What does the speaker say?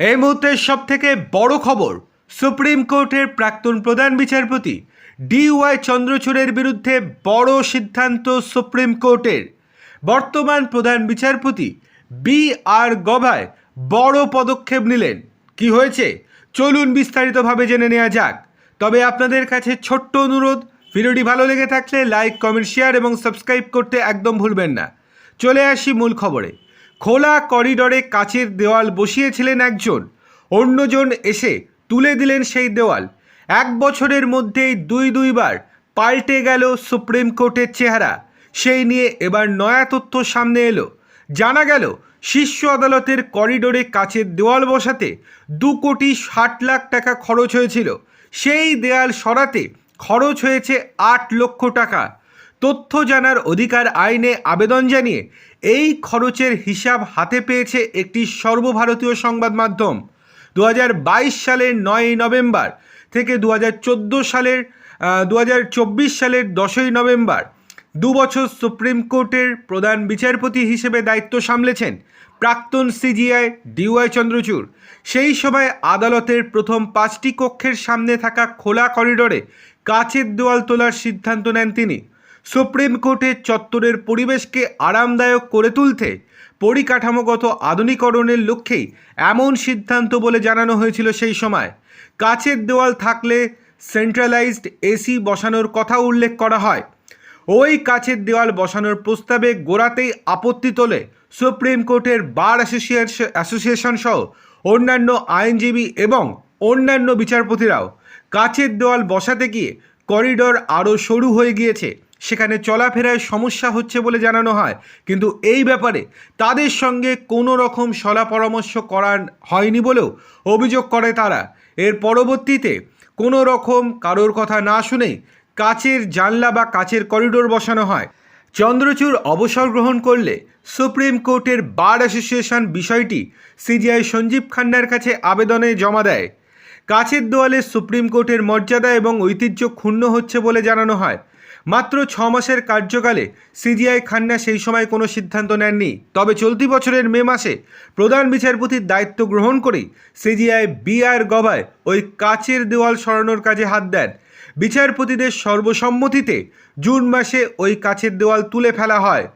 এই মুহূর্তের সব থেকে বড় খবর, সুপ্রিম কোর্টের প্রাক্তন প্রধান বিচারপতি ডি ওয়াই চন্দ্রচূড়ের বিরুদ্ধে বড় সিদ্ধান্ত সুপ্রিম কোর্টের। বর্তমান প্রধান বিচারপতি বি আর গভায় বড় পদক্ষেপ নিলেন। কি হয়েছে? চলুন বিস্তারিতভাবে জেনে নেওয়া যাক। তবে আপনাদের কাছে ছোট্ট অনুরোধ, ভিডিওটি ভালো লেগে থাকলে লাইক, কমেন্ট, শেয়ার এবং সাবস্ক্রাইব করতে একদম ভুলবেন না। চলে আসি মূল খবরে। খোলা করিডরে কাচের দেওয়াল বসিয়েছিলেন একজন। অন্যজন এসে তুলে দিলেন সেই দেওয়াল। এক বছরের মধ্যেই দুই দুইবার পাল্টে গেল সুপ্রিম কোর্টের চেহারা। সেই নিয়ে এবার নয়া তথ্য সামনে এলো। জানা গেল, শীর্ষ আদালতের করিডোরে কাচের দেওয়াল বসাতে দু কোটি ষাট লাখ টাকা খরচ হয়েছিল। সেই দেয়াল সরাতে খরচ হয়েছে আট লক্ষ টাকা। তথ্য জানার অধিকার আইনে আবেদন জানিয়ে এই খরচের হিসাব হাতে পেয়েছে একটি সর্বভারতীয় সংবাদ মাধ্যম। দু হাজার বাইশ সালের নয়ই নভেম্বর থেকে দু হাজার চোদ্দ সালের দু হাজার চব্বিশ সালের দশই নভেম্বর দু বছর সুপ্রিম কোর্টের প্রধান বিচারপতি হিসেবে দায়িত্ব সামলেছেন প্রাক্তন সিজিআই ডিওয়াই চন্দ্রচূড়। সেই সময় আদালতের প্রথম পাঁচটি কক্ষের সামনে থাকা খোলা করিডোরে কাচের দেওয়াল তোলার সিদ্ধান্ত নেন তিনি। সুপ্রিম কোর্টের চত্বরের পরিবেশকে আরামদায়ক করে তুলতে পরিকাঠামোগত আধুনিকরণের লক্ষ্যেই এমন সিদ্ধান্ত বলে জানানো হয়েছিল সেই সময়। কাছের দেওয়াল থাকলে সেন্ট্রালাইজড এসি বসানোর কথা উল্লেখ করা হয়। ওই কাছের দেওয়াল বসানোর প্রস্তাবে গোড়াতেই আপত্তি তোলে সুপ্রিম কোর্টের বার অ্যাসোসিয়েশন অ্যাসোসিয়েশন সহ অন্যান্য আইনজীবী এবং অন্যান্য বিচারপতিরাও কাছের দেওয়াল বসাতে গিয়ে করিডর আরও সরু হয়ে গিয়েছে। সেখানে চলাফেরায় সমস্যা হচ্ছে বলে জানানো হয়। কিন্তু এই ব্যাপারে তাদের সঙ্গে কোনো রকম সলা পরামর্শ করার হয়নি বলেও অভিযোগ করে তারা। এর পরবর্তীতে কোনো রকম কারোর কথা না শুনেই কাচের জানলা বা কাচের করিডোর বসানো হয়। চন্দ্রচূড় অবসর গ্রহণ করলে সুপ্রিম কোর্টের বার অ্যাসোসিয়েশন বিষয়টি সিজিআই সঞ্জীব খান্নার কাছে আবেদনে জমা দেয়। কাছের দেওয়ালে সুপ্রিম কোর্টের মর্যাদা এবং ঐতিহ্য ক্ষুণ্ণ হচ্ছে বলে জানানো হয়। মাত্র ছ মাসের কার্যকালে সিজিআই খান্না সেই সময় কোনো সিদ্ধান্ত নেননি। তবে চলতি বছরের মে মাসে প্রধান বিচারপতির দায়িত্ব গ্রহণ করেই সিজিআই বিআর গভায় ওই কাচের দেওয়াল সরানোর কাজে হাত দেন। বিচারপতিদের সর্বসম্মতিতে জুন মাসে ওই কাচের দেওয়াল তুলে ফেলা হয়।